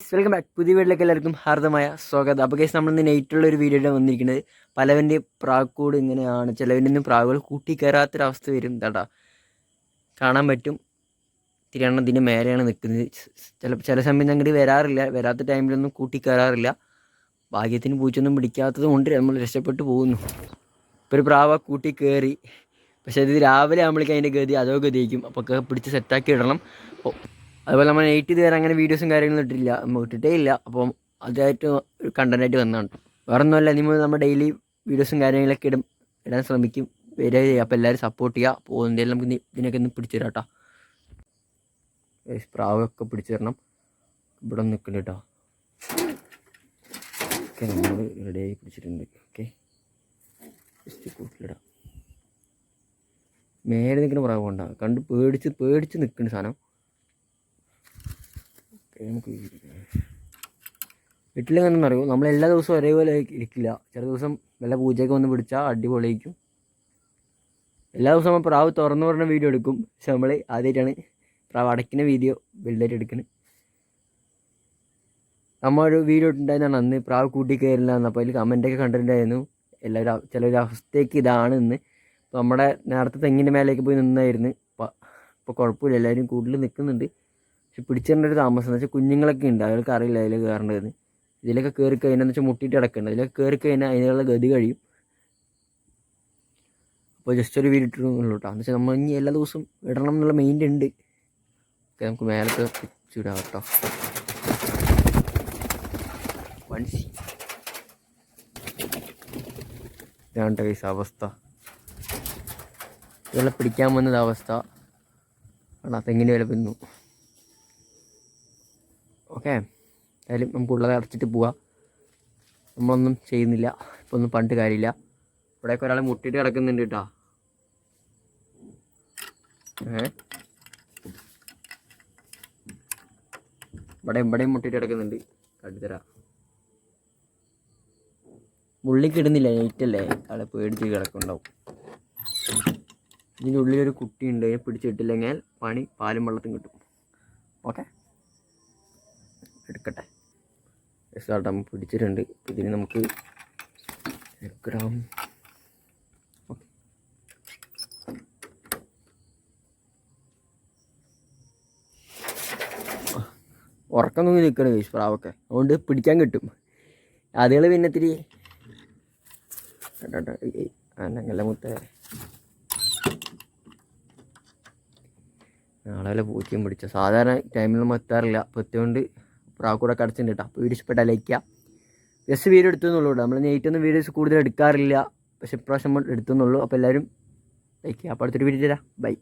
Welcome back പുതിയ വീട്ടിലേക്ക് എല്ലാവർക്കും ഹാർദമായ സ്വാഗതം. അപ്പോൾ കേസ് നമ്മൾ ഇന്ന് നൈറ്റുള്ള ഒരു വീഡിയോ വന്നിരിക്കുന്നത്. പലവന്റെ പ്രാക്കൂട് ഇങ്ങനെയാണ്. ചിലവന്റെ ഒന്നും പ്രാവുകൾ കൂട്ടിക്കയറാത്തൊരവസ്ഥ വരും. കേട്ടോ കാണാൻ പറ്റും. തിരിയണം ഇതിന്റെ മേലെയാണ് നിൽക്കുന്നത് ചില ചില സമയം അങ്ങോട്ട് വരാറില്ല. വരാത്ത ടൈമിലൊന്നും കൂട്ടിക്കയറാറില്ല ഭാഗ്യത്തിന് പൂച്ചൊന്നും പിടിക്കാത്തത് കൊണ്ട് നമ്മൾ രക്ഷപ്പെട്ടു പോകുന്നു. ഇപ്പോൾ ഒരു പ്രാവ കൂട്ടി കയറി പക്ഷേ ഇത് രാവിലെ ആകുമ്പോഴേക്കും അതിന്റെ ഗതി അതോ ഗതിയായിരിക്കും. അപ്പോൾ പിടിച്ച് സെറ്റാക്കി ഇടണം. അതുപോലെ നമ്മൾ എയ്റ്റ് ഇതുവരെ അങ്ങനെ വീഡിയോസും കാര്യങ്ങളും ഇട്ടിട്ടില്ല. നമ്മൾ ഇട്ടിട്ടേ ഇല്ല. അപ്പം അതായിട്ട് ഒരു കണ്ടന്റായിട്ട് വന്നതാണ്. വേറെ ഒന്നുമല്ല നിങ്ങൾ നമ്മൾ ഡെയിലി വീഡിയോസും കാര്യങ്ങളൊക്കെ ഇടും. ഇടാൻ ശ്രമിക്കും. വരിക ചെയ്യുക. അപ്പോൾ എല്ലാവരും സപ്പോർട്ട് ചെയ്യുക. അപ്പോൾ എന്തെങ്കിലും നമുക്ക് ഇനി ഇതിനൊക്കെ ഒന്ന് പിടിച്ചു തരാം കേട്ടോ. പ്രാവൊക്കെ പിടിച്ചു തരണം ഇവിടെ നിൽക്കുന്നുണ്ട് കേട്ടോ. ഓക്കെ നമ്മൾ റെഡിയായി പിടിച്ചിട്ടുണ്ട്. ഓക്കെ. കൂട്ടിലിടാം മേലെ നിൽക്കുന്ന പ്രാവ് കൊണ്ടാണ് കണ്ട് പേടിച്ച് പേടിച്ച് നിൽക്കുന്ന സാധനം. നമുക്ക് വീട്ടിലെങ്ങനെ അറിയോ? നമ്മൾ എല്ലാ ദിവസവും ഒരേപോലെ ഇരിക്കില്ല. ചില ദിവസം വല്ല പൂജയൊക്കെ വന്ന് പിടിച്ചാൽ അടിപൊളിയായിരിക്കും. എല്ലാ ദിവസവും നമ്മൾ പ്രാവ് തുറന്നു പറഞ്ഞ വീഡിയോ എടുക്കും. പക്ഷെ നമ്മൾ ആദ്യമായിട്ടാണ് പ്രാവ് അടയ്ക്കുന്ന വീഡിയോ വലുതായിട്ട് എടുക്കുന്നത് നമ്മൾ ഒരു വീഡിയോ ഇട്ടുണ്ടായിരുന്നാണ് അന്ന് പ്രാവ് കൂട്ടി കയറില്ല എന്ന്. അപ്പോൾ അതിൽ കമന്റൊക്കെ കണ്ടിട്ടുണ്ടായിരുന്നു. എല്ലാവരും ചിലൊരു അവസ്ഥയ്ക്ക് ഇതാണ് ഇന്ന്. അപ്പോൾ നമ്മുടെ നേരത്തെ തെങ്ങിന്റെ മേലേക്ക് പോയി നിന്നായിരുന്നു. അപ്പോൾ അപ്പോൾ കുഴപ്പമില്ല. എല്ലാവരും കൂടുതൽ നിൽക്കുന്നുണ്ട് പക്ഷെ പിടിച്ചിടേണ്ട ഒരു താമസം എന്ന് വെച്ചാൽ കുഞ്ഞുങ്ങളൊക്കെ ഉണ്ട്. അവർക്ക് അറിയില്ല അതിൽ കയറേണ്ടതെന്ന് ഇതിലൊക്കെ കയറി കഴിഞ്ഞാൽ വെച്ചാൽ മുട്ടിയിട്ട് കിടക്കേണ്ടത് ഇതിലൊക്കെ കയറി കഴിഞ്ഞാൽ അതിനുള്ള ഗതി കഴിയും. അപ്പോൾ ജസ്റ്റ് ഒരു വീഡിയോ ഇട്ടുള്ളൂ കേട്ടോ എന്ന് വെച്ചാൽ നമ്മൾ ഇനി എല്ലാ ദിവസവും ഇടണം എന്നുള്ള മെയിന്റെ ഉണ്ട്. ഓക്കെ നമുക്ക് മേലത്തെ പിടിച്ചിടാം കേട്ടോ വൺസി ഇതാണ് കൈസ് അവസ്ഥ. ഇതെല്ലാം പിടിക്കാൻ വന്നത് അവസ്ഥ. തെങ്ങിന്റെ വില പിന്നു. ഓക്കെ? എന്തായാലും നമുക്കുള്ളത് അടച്ചിട്ട് പോവാം. നമ്മളൊന്നും ചെയ്യുന്നില്ല. ഇപ്പം ഒന്നും പണ്ട് കാര്യമില്ല. ഇവിടെയൊക്കെ ഒരാൾ മുട്ടിട്ട് കിടക്കുന്നുണ്ട് കേട്ടോ. ഏ? ഇവിടെ ഇവിടെയും മുട്ടിട്ട് കിടക്കുന്നുണ്ട്. കാട്ടിത്തരാം ഉള്ളിക്കിടുന്നില്ല നൈറ്റല്ലേ ആളെ പേടിച്ച് കിടക്കുന്നുണ്ടാവും. ഇതിന്റെ ഉള്ളിലൊരു കുട്ടിയുണ്ട്. അതിനെ പിടിച്ചിട്ടില്ലെങ്കിൽ പണി പാലും വെള്ളത്തും കിട്ടും. ഓക്കെ? എസ്സാട്ടം പിടിച്ചിട്ടുണ്ട്. ഇതിന് നമുക്ക് ഗ്രാം ഉറക്കം തൂങ്ങി നിൽക്കണം വേശ് പ്രാവൊക്കെ അതുകൊണ്ട് പിടിക്കാൻ കിട്ടും. അതുകൾ പിന്നെ ഇത്തിരി അല്ല മുത്ത. നാളെ പൂച്ചയും പിടിച്ച. സാധാരണ ടൈമിലൊന്നും എത്താറില്ല. അപ്പോൾ എത്തിയോണ്ട് പ്രാക്കൂടെ കടച്ചിട്ടുണ്ട് കേട്ടോ അപ്പോൾ വീഡിയോ ഇഷ്ടപ്പെട്ടാൽ ലൈക്ക് ചെയ്യാം. ജസ്റ്റ് വീഡിയോ എടുത്തുന്നുള്ളൂ കേട്ടോ നമ്മൾ നെയ്റ്റൊന്നും വീഡിയോസ് കൂടുതൽ എടുക്കാറില്ല. പക്ഷെ ഇപ്രാവശ്യം നമ്മൾ എടുത്തുന്നുള്ളൂ. അപ്പോൾ എല്ലാവരും ലൈക്ക് ചെയ്യാം. അപ്പോൾ അടുത്തൊരു വീഡിയോ തരാം ബൈ